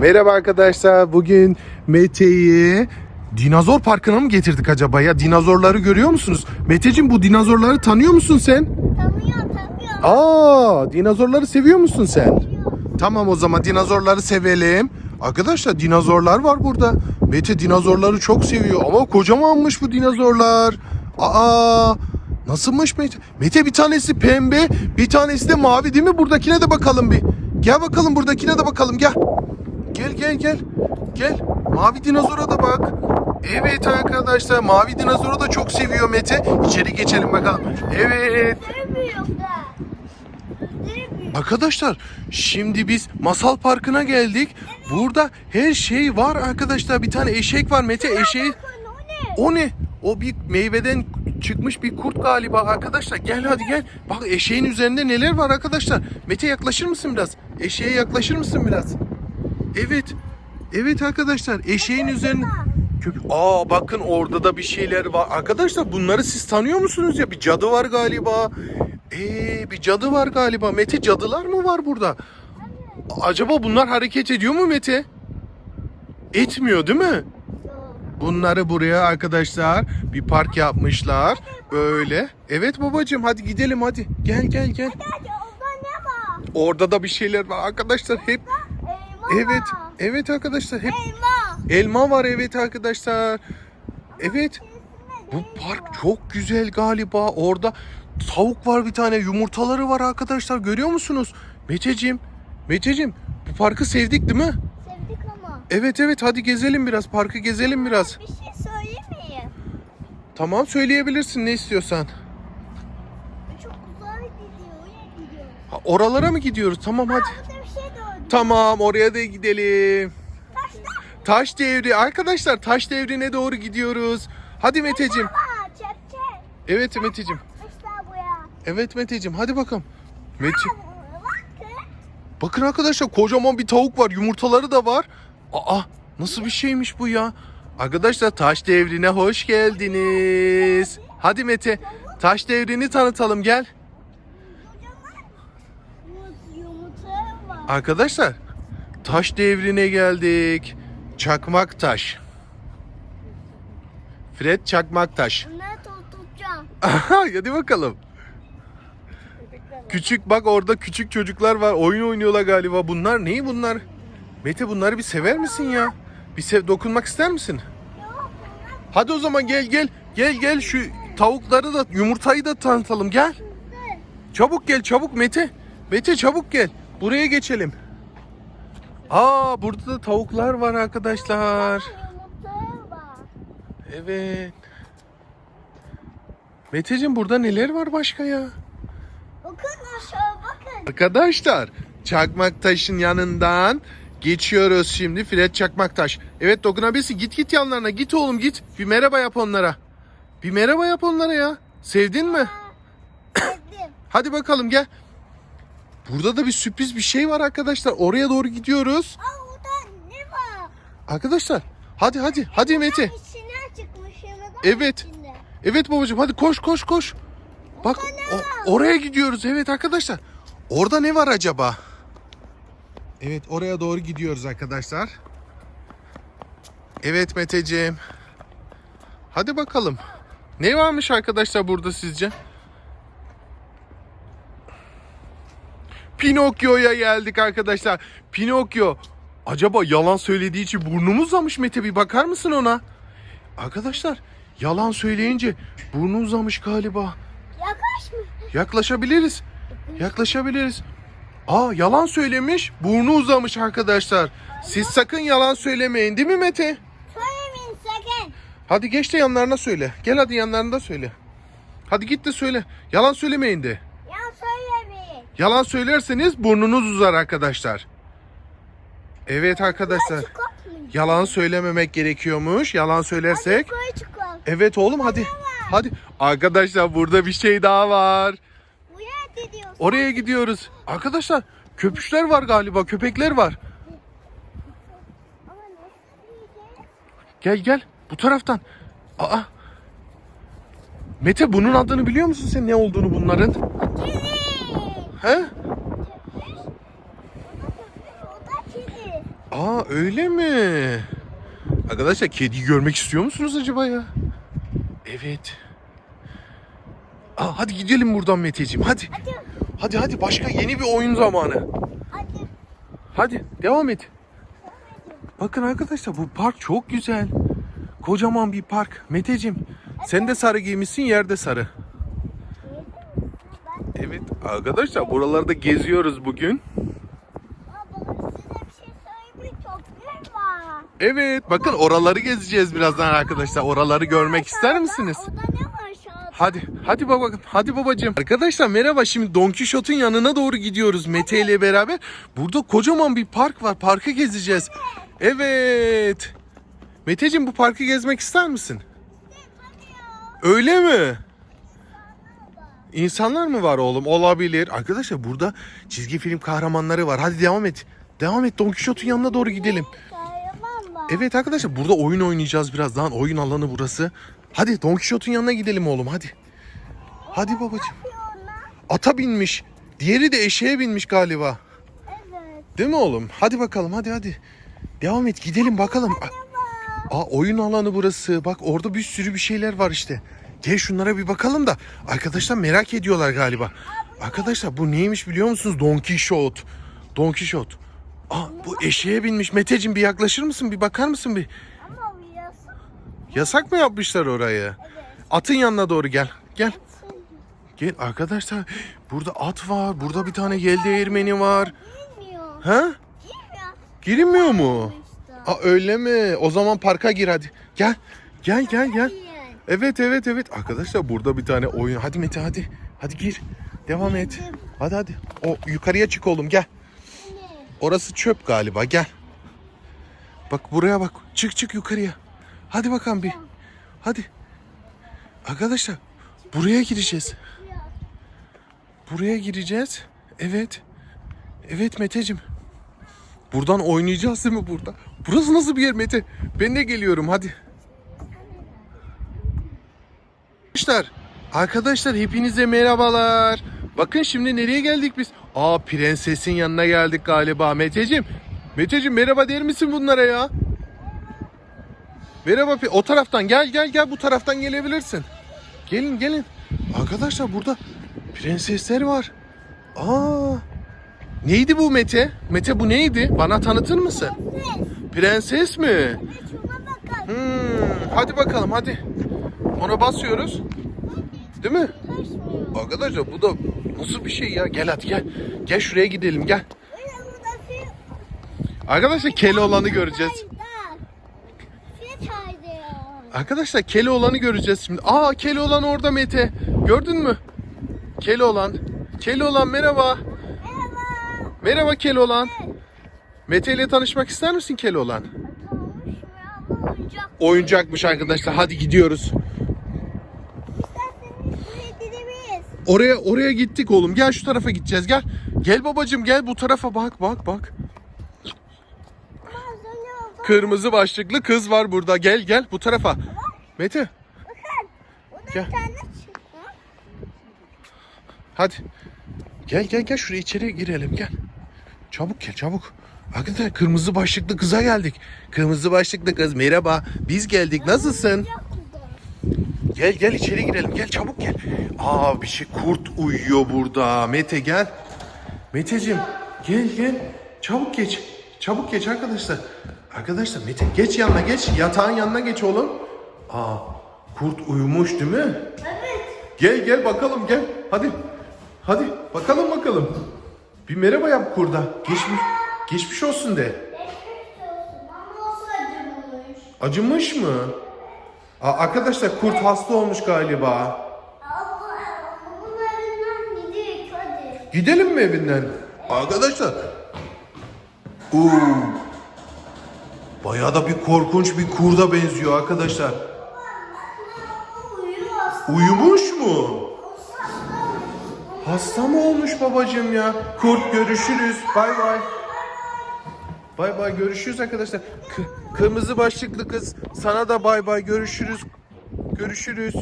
Merhaba arkadaşlar. Bugün Mete'yi dinozor parkına mı getirdik acaba ya? Dinozorları görüyor musunuz? Meteciğim bu dinozorları tanıyor musun sen? Tanıyor tanıyor. Aa, dinozorları seviyor musun sen? Tamam o zaman dinozorları sevelim. Arkadaşlar dinozorlar var burada. Mete dinozorları çok seviyor ama kocamanmış bu dinozorlar. Aa, nasılmış Mete? Mete bir tanesi pembe, bir tanesi de mavi değil mi? Buradakine de bakalım bir. Gel bakalım buradakine de bakalım gel. Gel gel gel. Gel. Mavi dinozora da bak. Evet arkadaşlar mavi dinozoru da çok seviyor Mete. İçeri geçelim bakalım. Evet. Arkadaşlar şimdi biz masal parkına geldik. Burada her şey var arkadaşlar. Bir tane eşek var Mete eşeği. Bakın o ne? O ne? O bir meyveden çıkmış bir kurt galiba arkadaşlar. Gel hadi gel. Bak eşeğin üzerinde neler var arkadaşlar. Mete yaklaşır mısın biraz? Eşeğe yaklaşır mısın biraz? Evet. Evet arkadaşlar eşeğin üzerinde... Köpek. Aa bakın orada da bir şeyler var. Arkadaşlar bunları siz tanıyor musunuz ya? Bir cadı var galiba. Ee, bir cadı var galiba. Mete cadılar mı var burada? Acaba bunlar hareket ediyor mu Mete? Etmiyor değil mi? Bunları buraya arkadaşlar bir park yapmışlar. Böyle. Evet babacığım hadi gidelim hadi. Gel gel gel. Hadi orada ne var? Orada da bir şeyler var arkadaşlar hep. Evet. Evet arkadaşlar hep Elma. elma var evet arkadaşlar. Evet. Bu park çok güzel galiba. Orada tavuk var bir tane. Yumurtaları var arkadaşlar. Görüyor musunuz? Meteciğim. Meteciğim bu parkı sevdik değil mi? Sevdik ama. Evet evet hadi gezelim biraz. Parkı gezelim biraz. Bir şey söyleyeyim mi? Tamam söyleyebilirsin ne istiyorsan. Çok güzel gidiyor. Oraya gidiyor. Ha, oralara mı gidiyoruz? Tamam hadi. Burada bir şey gördüm. Tamam oraya da gidelim. Taşta Taş devri. Arkadaşlar taş devrine doğru gidiyoruz. Hadi Meteciğim. Evet Meteciğim. Evet Meteciğim hadi bakalım. Mete. Bakın. Bakın arkadaşlar kocaman bir tavuk var. Yumurtaları da var. Aa nasıl bir şeymiş bu ya? Arkadaşlar taş devrine hoş geldiniz. Hadi Mete taş devrini tanıtalım gel. Arkadaşlar taş devrine geldik. Çakmak taş. Fred Çakmak taş. Bunları tutacağım. Hadi bakalım. Küçük bak orada küçük çocuklar var. Oyun oynuyorlar galiba. Bunlar neyi bunlar? Mete bunları bir sever misin ya? Bir sev dokunmak ister misin? Hadi o zaman gel gel. Gel gel şu tavukları da yumurtayı da tanıtalım gel. Çabuk gel çabuk Mete. Mete çabuk gel. Buraya geçelim. Aa burada da tavuklar var arkadaşlar. Evet. Meteciğim burada neler var başka ya? Bakın aşağı bakın. Arkadaşlar Çakmak Taş'ın yanından geçiyoruz şimdi Fred Çakmaktaş. Evet dokunabilirsin git git yanlarına git oğlum git. Bir merhaba yap onlara. Bir merhaba yap onlara ya. Sevdin mi? Sevdim. Hadi bakalım gel. Burada da bir sürpriz bir şey var arkadaşlar. Oraya doğru gidiyoruz. Aa orada ne var? Arkadaşlar hadi hadi hadi Mete. İçinden çıkmış yemeden Evet. içinde. Evet babacığım hadi koş koş koş. Bak o- oraya gidiyoruz evet arkadaşlar. Orada ne var acaba? Evet oraya doğru gidiyoruz arkadaşlar. Evet Meteciğim. Hadi bakalım. Ne varmış arkadaşlar burada sizce? Pinokyo'ya geldik arkadaşlar. Pinokyo. Acaba yalan söylediği için burnu mu uzamış Mete bir bakar mısın ona? Arkadaşlar yalan söyleyince burnu uzamış galiba. Yaklaşma. Yaklaşabiliriz. Yaklaşabiliriz. Aa yalan söylemiş. Burnu uzamış arkadaşlar. Siz sakın yalan söylemeyin değil mi Mete? Söylemeyin sakın. Hadi geç de yanlarına söyle. Gel hadi yanlarında söyle. Hadi git de söyle. Yalan söylemeyin de. Yalan söylerseniz burnunuz uzar arkadaşlar. Evet arkadaşlar. Yalan söylememek gerekiyormuş. Yalan söylersek. Evet oğlum hadi. Hadi. Arkadaşlar burada bir şey daha var. Oraya gidiyoruz. Arkadaşlar köpüşler var galiba. Köpekler var. Gel gel. Bu taraftan. Aa. Mete bunun adını biliyor musun sen ne olduğunu bunların? Kedi. He? Aa öyle mi? Arkadaşlar kediyi görmek istiyor musunuz acaba ya? Evet. Aa, hadi gidelim buradan Meteciğim hadi. Hadi. Hadi hadi başka yeni bir oyun zamanı. Hadi. Hadi devam et. Bakın arkadaşlar bu park çok güzel. Kocaman bir park. Meteciğim sen de sarı giymişsin yerde sarı. Evet arkadaşlar buralarda geziyoruz bugün. Baba size bir şey söyleyeyim mi? Çok gül var. Evet bakın oraları gezeceğiz birazdan arkadaşlar. Oraları görmek ister misiniz? Hadi, hadi baba, hadi babacığım. Arkadaşlar merhaba. Şimdi Don Quixote'un yanına doğru gidiyoruz Mete ile beraber. Burada kocaman bir park var. Parkı gezeceğiz. Evet. Meteciğim bu parkı gezmek ister misin? Öyle mi? İnsanlar mı var oğlum? Olabilir. Arkadaşlar burada çizgi film kahramanları var. Hadi devam et. Devam et. Don Quixote'un yanına doğru gidelim. Evet arkadaşlar burada oyun oynayacağız birazdan. Oyun alanı burası. Hadi Don Quixote'un yanına gidelim oğlum hadi. Hadi babacığım. Ata binmiş. Diğeri de eşeğe binmiş galiba. Evet. Değil mi oğlum? Hadi bakalım hadi hadi. Devam et gidelim bakalım. Aa oyun alanı burası. Bak orada bir sürü bir şeyler var işte. Gel şunlara bir bakalım da. Arkadaşlar merak ediyorlar galiba. Arkadaşlar bu neymiş biliyor musunuz? Don Quixote. Don Quixote. Aa bu eşeğe binmiş. Meteciğim bir yaklaşır mısın? Bir bakar mısın bir? Yasak. Mı yapmışlar orayı? Atın yanına doğru gel. Gel. Gel arkadaşlar. Burada at var. Burada bir tane yel değirmeni var. bilmiyor. Ha? Girilmiyor mu? Aa öyle mi? O zaman parka gir hadi. Gel. Gel gel gel. Evet evet evet. Arkadaşlar burada bir tane oyun. Hadi Mete hadi. Hadi gir. Devam et. Hadi hadi. O yukarıya çık oğlum gel. Orası çöp galiba gel. Bak buraya bak. Çık çık yukarıya. Hadi bakalım bir. Hadi. Arkadaşlar buraya gireceğiz. Ya. Buraya gireceğiz. Evet. Evet Meteciğim. Buradan oynayacağız değil mi burada? Burası nasıl bir yer Mete? Ben de geliyorum hadi. Arkadaşlar, arkadaşlar hepinize merhabalar. Bakın şimdi nereye geldik biz? Aa prensesin yanına geldik galiba Meteciğim. Meteciğim merhaba der misin bunlara ya? Merhaba o taraftan gel gel gel bu taraftan gelebilirsin. Gelin gelin. Arkadaşlar burada prensesler var. Aa. Neydi bu Mete? Mete bu neydi? Bana tanıtır mısın? Ses. Prenses mi? Hmm, hadi bakalım hadi. Ona basıyoruz. Değil mi? Arkadaşlar bu da nasıl bir şey ya? Gel hadi gel. Gel şuraya gidelim gel. Fil. Arkadaşlar Keloğlan'ı göreceğiz. Fil çaydı. Arkadaşlar Keloğlan'ı göreceğiz şimdi. Aa Keloğlan orada Mete. Gördün mü? Keloğlan. Keloğlan merhaba. Merhaba. Merhaba Keloğlan. Mete ile tanışmak ister misin ama oyuncak. Oyuncakmış arkadaşlar. Hadi gidiyoruz. Oraya oraya gittik oğlum. Gel şu tarafa gideceğiz. Gel. Gel babacığım gel bu tarafa bak bak bak. Kırmızı başlıklı kız var burada. Gel gel bu tarafa. Mete Gel. hadi. Gel gel gel şuraya içeri girelim gel. Çabuk gel çabuk. Arkadaşlar kırmızı başlıklı kıza geldik. Kırmızı başlıklı kız merhaba. Biz geldik. Nasılsın? Gel gel içeri girelim. Gel çabuk gel. Aa bir şey kurt uyuyor burada. Mete gel. Meteciğim gel gel. Çabuk geç. Çabuk geç arkadaşlar. Arkadaşlar Mete geç yanına geç. Yatağın yanına geç oğlum. Aa kurt uyumuş değil mi? Evet. Gel gel bakalım gel. Hadi. Hadi bakalım bakalım. Bir merhaba yap kurda. Geçmiş geçmiş olsun de. Geçmiş olsun ama olsa acımış. Acımış mı? Aa, arkadaşlar kurt hasta olmuş galiba. Abla onun evinden gidelim hadi. Gidelim mi evinden? Arkadaşlar. Oo. Bayağı da bir korkunç bir kurda benziyor arkadaşlar. Uyumuş mu? Hasta mı olmuş babacığım ya? Kurt görüşürüz. Bay bay. Bay bay görüşürüz arkadaşlar. Kı- kırmızı başlıklı kız sana da bay bay görüşürüz. Görüşürüz.